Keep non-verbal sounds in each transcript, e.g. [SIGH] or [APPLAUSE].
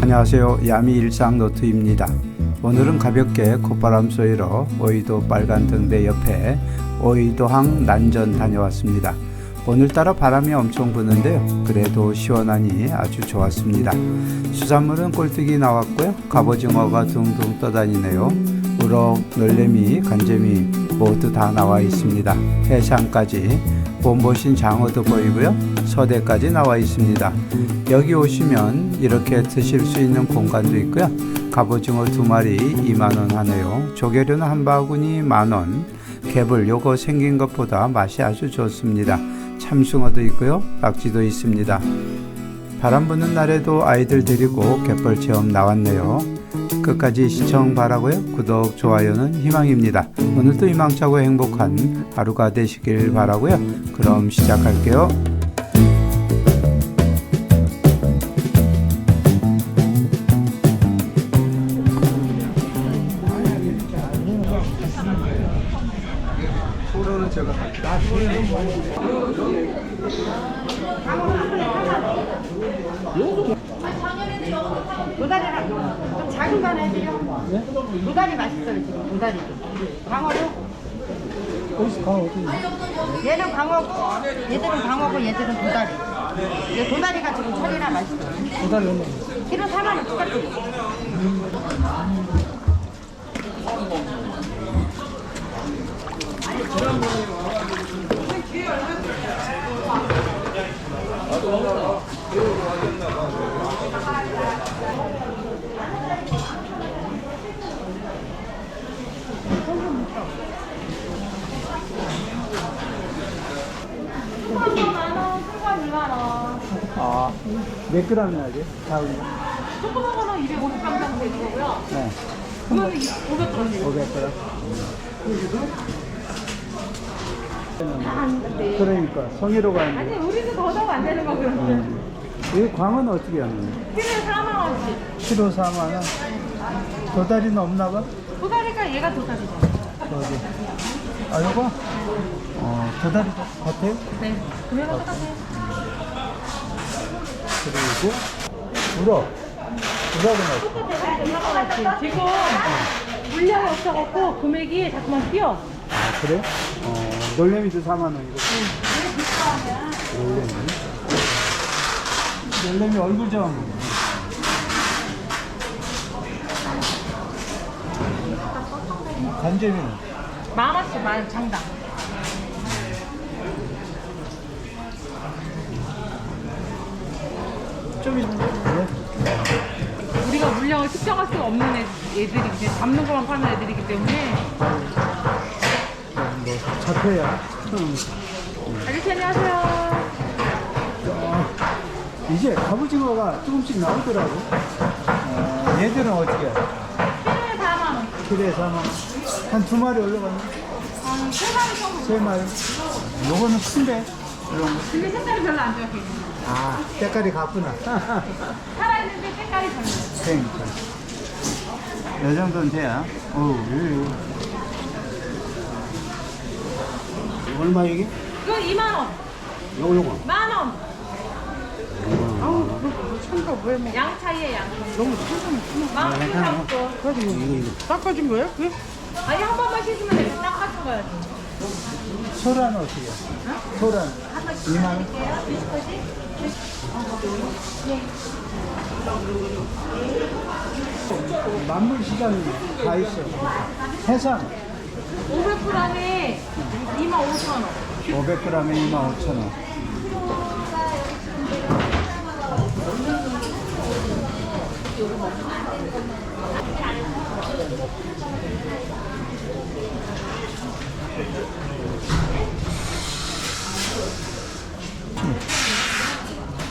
안녕하세요. 야미 일상 노트입니다. 오늘은 가볍게 콧바람 쏘이러 오이도 빨간 등대 옆에 오이도항 난전 다녀왔습니다. 오늘따라 바람이 엄청 부는데요. 그래도 시원하니 아주 좋았습니다. 수산물은 꼴뚜기 나왔고요. 갑오징어가 둥둥 떠다니네요. 우럭, 놀래미, 간재미 모두 다 나와 있습니다. 해삼까지 몸보신 장어도 보이고요. 서대까지 나와 있습니다. 여기 오시면 이렇게 드실 수 있는 공간도 있고요. 갑오징어 두 마리 2만 원 하네요. 조개류는 한 바구니 만 원. 개불 요거 생긴 것보다 맛이 아주 좋습니다. 참숭어도 있고요. 낙지도 있습니다. 바람 부는 날에도 아이들 데리고 갯벌 체험 나왔네요. 끝까지 시청 바라고요. 구독, 좋아요는 희망입니다. 오늘도 희망차고 행복한 하루가 되시길 바라고요. 그럼 시작할게요. 제가 도다리랑 좀 작은 거 하나 해드려. 도다리 맛있어요 지금 도다리. 광어도. 어디서 가 어디? 얘는 광어고 얘들은 광어고 얘들은 도다리. 얘 도다리가 지금 철이라 맛있어. 도다리 얼마? 키로 4만 원 똑같아. 아, 몇 그램이나 돼? 다음. 조그만 거는 250g 정도 되는 거고요. 네. 그거는 500g. 500g. 안 돼. 그러니까 성희로가 아니. 우리도 더 넣으면 안 되는 거 그런데. 이 광어는 어떻게 하는 키로에 4만 원씩. 키로 4만 원. 도다리는 없나 봐? 도다리가 얘가 도다리죠. 어디? 아, 요거? 어, 도다리 같아요? 네. 구매가 똑같아요. 그리고 우럭. 우럭은 어때? 지금 물량이 없어갖고 금액이 자꾸만 뛰어. 아, 그래? 어, 놀래미도 4만 원이고. 놀래미. 놀래미 얼굴 좀. 간재미는? 만 원씩 만 장당. 좀 있는데? 네? 우리가 물량을 측정할 수가 없는 애, 애들이 이제 잡는 것만 파는 애들이기 때문에. 뭐, 잡혀야. 음. 아저씨 안녕하세요. 어, 이제 갑오징어가 조금씩 나오더라고. 어, 얘들은 어떻게 해? 키로에 4만 원. 4만 원. 한두 마리 올라갔네? 한 3마리 정도. 세 마리. 요거는 큰데? 근데 색깔이 별로 안 좋아. 아, 때깔이 같구나. 살아있는데 색깔이 별로. 그러니까. 이 정도는 돼야. 어우, 요, 얼마 이게? 이거 2만 원. 요거, 요거. 만 원. 아우, 참가 왜 뭐. 양 차이에 양. 너무 천천히. 만 원. 괜찮아. 고 이거, 이거. 닦아준 거예요? 그게? 아니 한 번만 씻으면 돼. 딱 거야. 소라는 어떻게 해? 소라는 2만 원? 만물 시장이 다 있어. 해상 500g에 2만 5천 원. 500g에 2만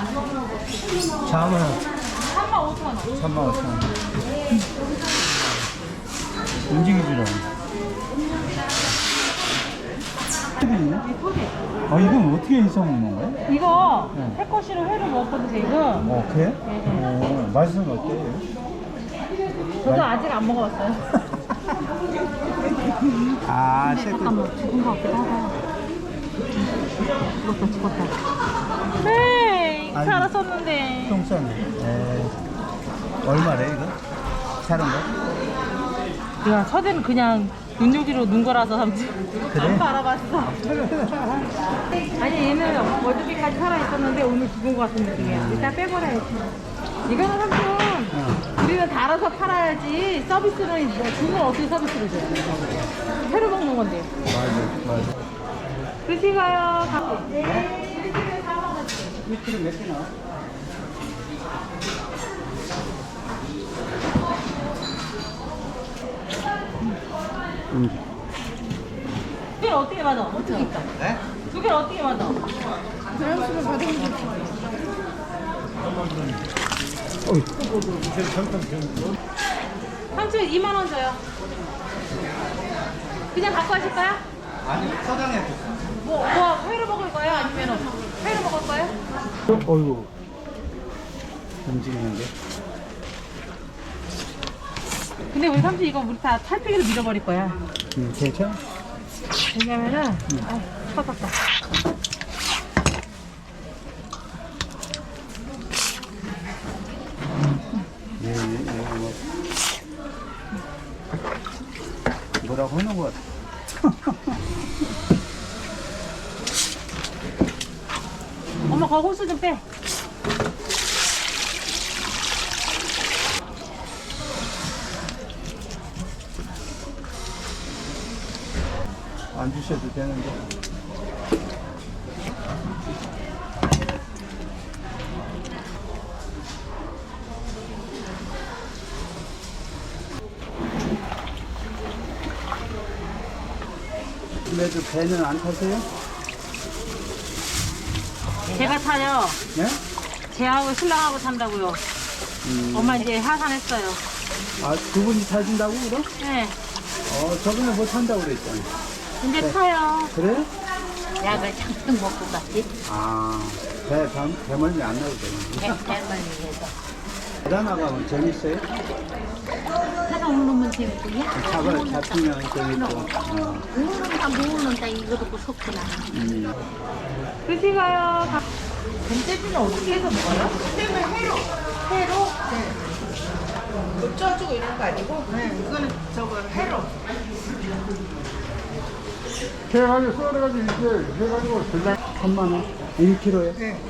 5천 원. 자만 3만 5천 원. 3만 5천 원. 움직이지라. 있네? 아 이건 어떻게 해서 먹는 거야? 이거 네. 새꼬시로 회로 먹었거든요 지금. 어 그래? 어, 맛은 어때요? 저도 아직 안 먹어봤어요. [LAUGHS] 아, 새끼. 잠깐만 죽은 거 같기도 하다. 죽었다 죽었다. 네, 아이고. 살았었는데. 똥 싸네. 에. 얼마래, 이거? 사는 거? 야, 서대는 그냥 눈요기로 눈 거라서 삼지. 안 알아봤어. [LAUGHS] 아니, 얘는 월드비까지 살아있었는데 오늘 죽은 거 같은 느낌이야. 일단 빼버려야지. 이거는 삼촌. 어. 우리는 달아서 팔아야지 서비스는 이제 돈을 어떻게 서비스를 줘요? 회로 먹는 건데. 맞아, 맞아. 드시가요. 가- 네. 이틀에 몇개 나와? 음. 두 개를 어떻게 맞아? 어떻게 있다? 네? 두 개를 어떻게 맞아? 어이. 삼촌 2만 원 줘요. 그냥 갖고 가실까요? 아니, 서당에 뭐, 뭐 회로 먹을 거예요? 아니면 회로 먹을 거예요? 어이구. 움직이는데? 근데 우리 삼촌 이거 우리 다 탈피기로 밀어버릴 거야. 음, 괜찮아? 왜냐면은 아, 터졌다. 예, 예, 예, 뭐. 뭐라고 하는 것 같아. [LAUGHS] 엄마 거기 호수 좀 빼. 안 주셔도 되는데. 그래도 배는 안 타세요? 제가 타요. 네? 제하고 신랑하고 탄다고요. 음. 엄마 이제 하산했어요. 아, 두 분이 타신다고, 그럼? 네. 어, 저번에 못 탄다고 그랬잖아. 이제 타요. 그래? 약을 잔뜩 먹고 갔지. 아, 배, 배, 배멀미 안 나도 되는데. 대만리에서. 바다 나가면 재밌어요? 오르면 재밌고요. 잡아, 잡히면 재밌고. 어, 오르는다 모르는다 이거 듣고 속구나. 음. 드시가요. 뱀떼비는 어떻게 해서 먹어요? 뱀은 회로. 회로? 네. 쪄주고 이런 거 아니고? 네, 이거는 저거 회로. 해가지고 썰어가지고 이렇게 해가지고 그냥 3만 원? 1kg에? 네.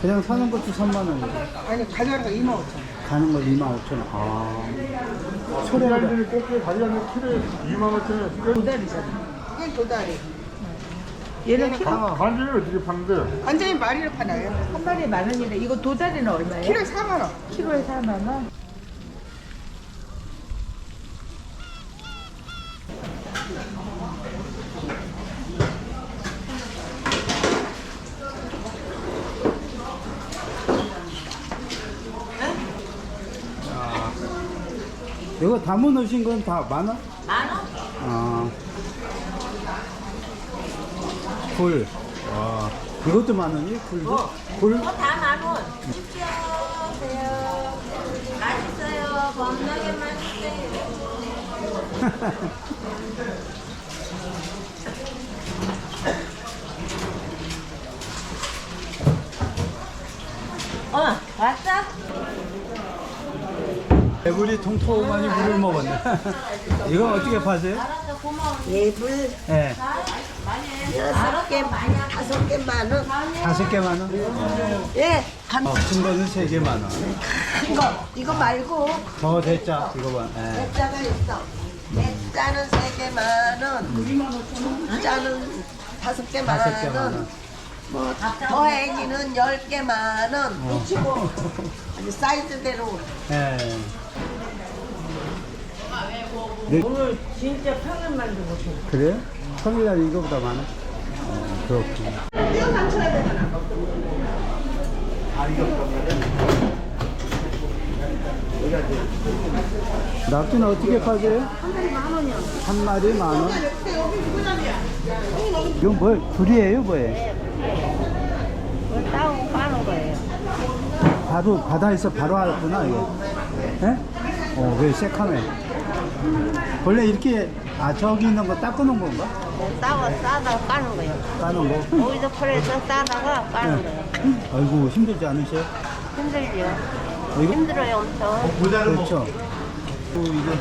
그냥 사는 것도 3만 원이고 아니 가져가는 거 2만 5천 원. 가는 거 2만 5천 원. 아. 소래가 소리알들이 꽃게 가져가는 키로에 2만 5천 원. 도다리잖아. 이건 도다리. 얘는 키로 반지를 어떻게 파는데? 완전히 마리로 파나요? 한 마리에 만 원인데 이거 도다리는 얼마예요? 키로에 4만 원. 키로에 4만 원. 이거 담아 놓으신 건다만 원? 만 원? 아. 굴. 와. 이것도 만 원이? 굴도? 굴? 다만 원. 안녕하세요. 맛있어요. 겁나게 맛있어요. [LAUGHS] 어, 왔어? 배불이 통통하니 물을 먹었네. [LAUGHS] 이건 어떻게 파세요? 예불 예. 여섯 개, 다섯 개 만 원. 다섯 개만 원? 예, 한 어, 큰 거는 세 개만 원. 거. 이거 말고 더 대짜, 이거 봐. 예. 대짜가 있어. 대짜는 세 개 만 원. 중짜는 다섯 개만 다섯 개만 원. 원. 뭐 더행이는 열 개 만 원. 붙이고 아니 사이즈대로. 예. 네. 오늘 진짜 평일 만도 못해. 그래요? 평일날 이거보다 많아? 어, 그렇구나. 낙지는 어떻게 파세요? 한 마리 만 원이요. 한 마리 만 원? 이건 뭐, 굴이에요, 뭐예요? 따고 빠는 거예요. 바로, 바다에서 바로 왔구나, 이거. 예? 어, 왜 새카매? 원래 이렇게, 아, 저기 있는 거 닦아놓은 건가? 싸워 싸다가 까는 거예요. 까는 거? 오이도 풀에서 싸다가 까는 거예요. 아이고, 힘들지 않으세요? 힘들죠. 어, 이거? 힘들어요 엄청. 그렇죠. 또 이게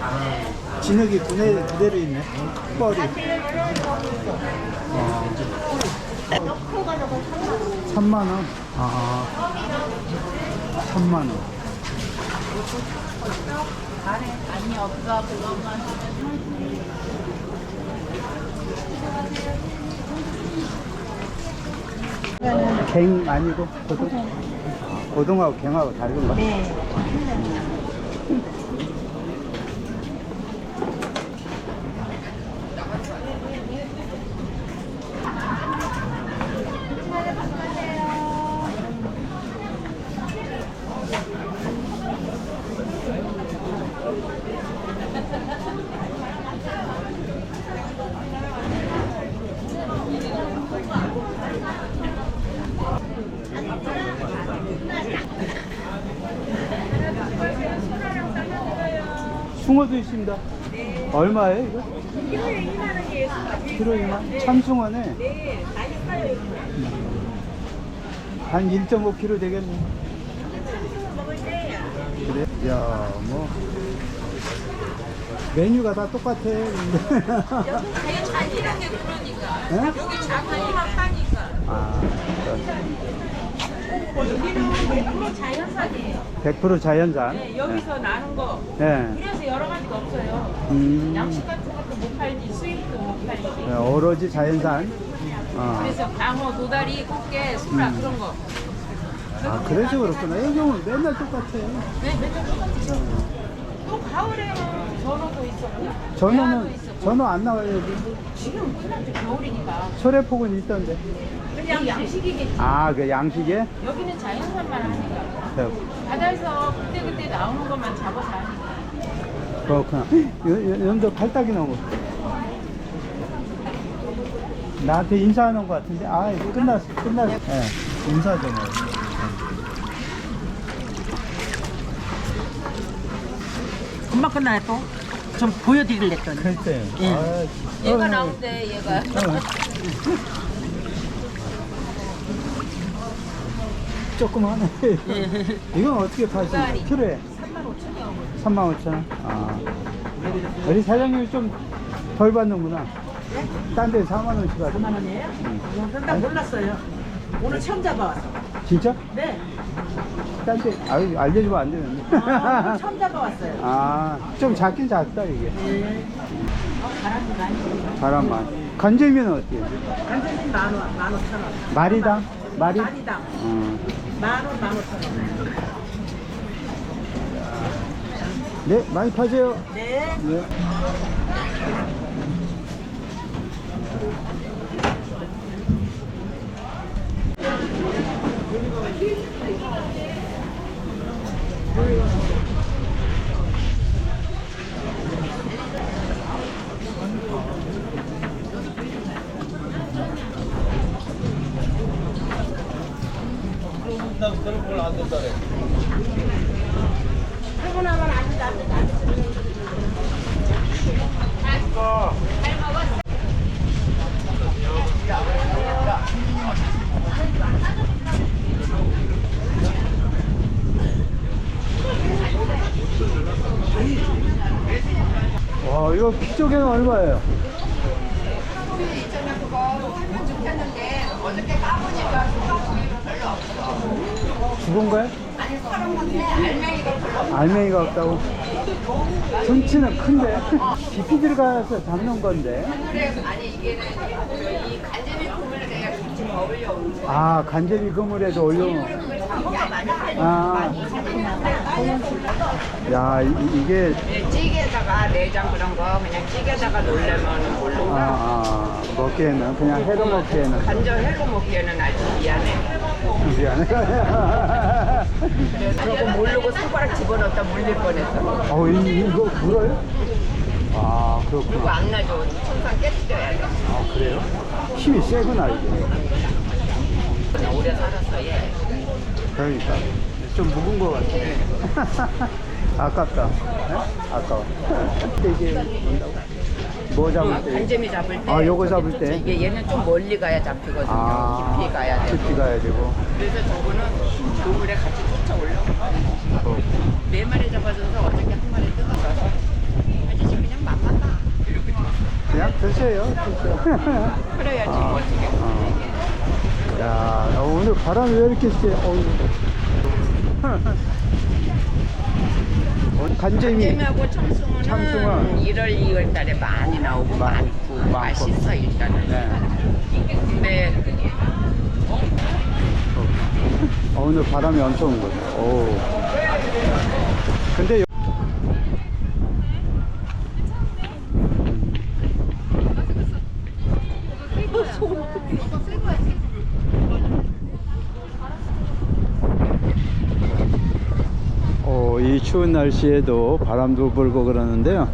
진흙이 그대, 그대로 있네. 뻘이. 어. 3만 원. 아. 3만 원. 갱 아니고 고동? 고동하고 갱하고 다른가? 네. [LAUGHS] 숭어도 있습니다. 얼마예요, 이거? 키로에 2만 원이에요. 키로에 2만? 참숭어네. 네, 맛있어요, 한 1.5kg 되겠네. 그래? 야, 뭐. 메뉴가 다 똑같아. 근데. 자기란 게 그러니까. 예? 여기 자판이만 파니까. 아, 여기는 100% 자연산이에요. 100% 자연산. 네, 여기서 나는 거. 네. 그래서 여러 가지가 없어요. 음, 양식 같은 것도 못 팔지, 수입도 못 팔지. 네, 오로지 자연산. 어. 그래서 광어, 도다리, 꽃게, 소라 그런 거. 아, 그래서 그렇구나. 여기는 맨날 똑같아. 네, 맨날 똑같죠. 또 가을에는 전어도 있었고. 전어는. 전어 안 나와요, 여기. 지금 끝났죠, 겨울이니까. 소래폭은 있던데. 그냥 양식이겠지. 아, 그 양식에? 여기는 자연산만 하니까. 네, 바다에서 그때그때 나오는 것만 잡아서 하니까. 그렇구나. 여- 여- 연도 팔딱이 넘어. 나한테 인사하는 것 같은데, 아, 이거 끝났어, 끝났어. 예, 인사 좀 해요. 금방 끝나네 또. 좀 보여드릴래 또. 글쎄. 예. 아, 얘가 어, 나온대, 얘가. 어. 조금 하네. 이건 어떻게 파시나요? 키로에? 35,000원. 35,000원? 아. 우리 사장님이 좀 덜 받는구나. 딴데 4만 원씩 하죠. 4만 원이에요? 난 몰랐어요. 오늘 처음 잡아왔어. 진짜? 네. 딴 데, 아유, 알려주면 안 되는데. 아, 처음 잡아왔어요. [LAUGHS] 아, 좀 작긴 작다, 이게. 네. 어, 바람이 많이. 바람만. 간절미는 어때요? 간장은 만 원, 만 오천 원. 마리당? 마리? 마리당. 어. 만 원, 만 오천 원. 네, 많이 파세요. 네. 네. 난 그런 걸안 된다래. 하고 나면 안 된다. 안 된다. 와, 이거 피조개는 얼마예요? 죽은 거야? 알맹이가 없다고? 전치는 큰데? 깊이 들어가서 잡는 건데? 아, 간제비 그물에도 올려. 아. 야, 이, 게 찌개에다가 내장 그런 거 그냥 찌개에다가 놀려면 모르고 아, 아, 먹기에는, 그냥 해로 먹기에는. 간저 해로 먹기에는 아주 미안해. 미안해. [LAUGHS] 그러고 모르고 손가락 집어넣었다 물릴 뻔했어. 어, 이, 이거 물어요? 아, 그리고 그렇구나. 안 나죠. 천상 깨뜨려야 돼. 아, 그래요? 힘이 세구나, 이게. 오래 살았어 얘. 그러니까. 좀 묵은 것 같아. [LAUGHS] 아깝다. 네? 아까워. [LAUGHS] 이게 뭔다고? 뭐 잡을 때? 간재미 잡을 때. 아, 요거 잡을 때? 이게 얘는 좀 멀리 가야 잡히거든요. 아, 깊이 가야 돼. 깊이 가야 되고. 그래서 저거는 그물에 같이 쫓아 올라가. 네 마리 잡아줘서 어저께 한 마리 뜯어서 아저씨 그냥 맘만 나. 그냥 드세요. 드세요. [LAUGHS] 그래야지 뭐 어떻게. 어. 야, 어, 오늘 바람이 왜 이렇게 세? 어우. 오늘 간재미. 잼하고 청승은 청승은 1월, 2월 달에 많이 나오고 많- 많고 많고. 맛있어 일단은. 네. 근데 어, 오늘 바람이 엄청 온 거죠. 오. 근데 여- 어, 이 추운 날씨에도 바람도 불고 그러는데요.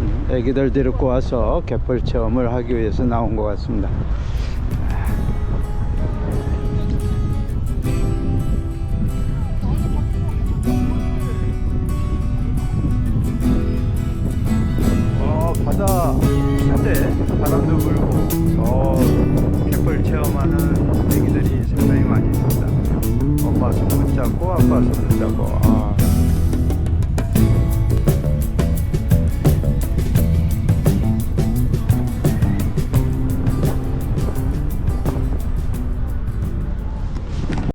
음, 애기들 데리고 와서 갯벌 체험을 하기 위해서 나온 것 같습니다.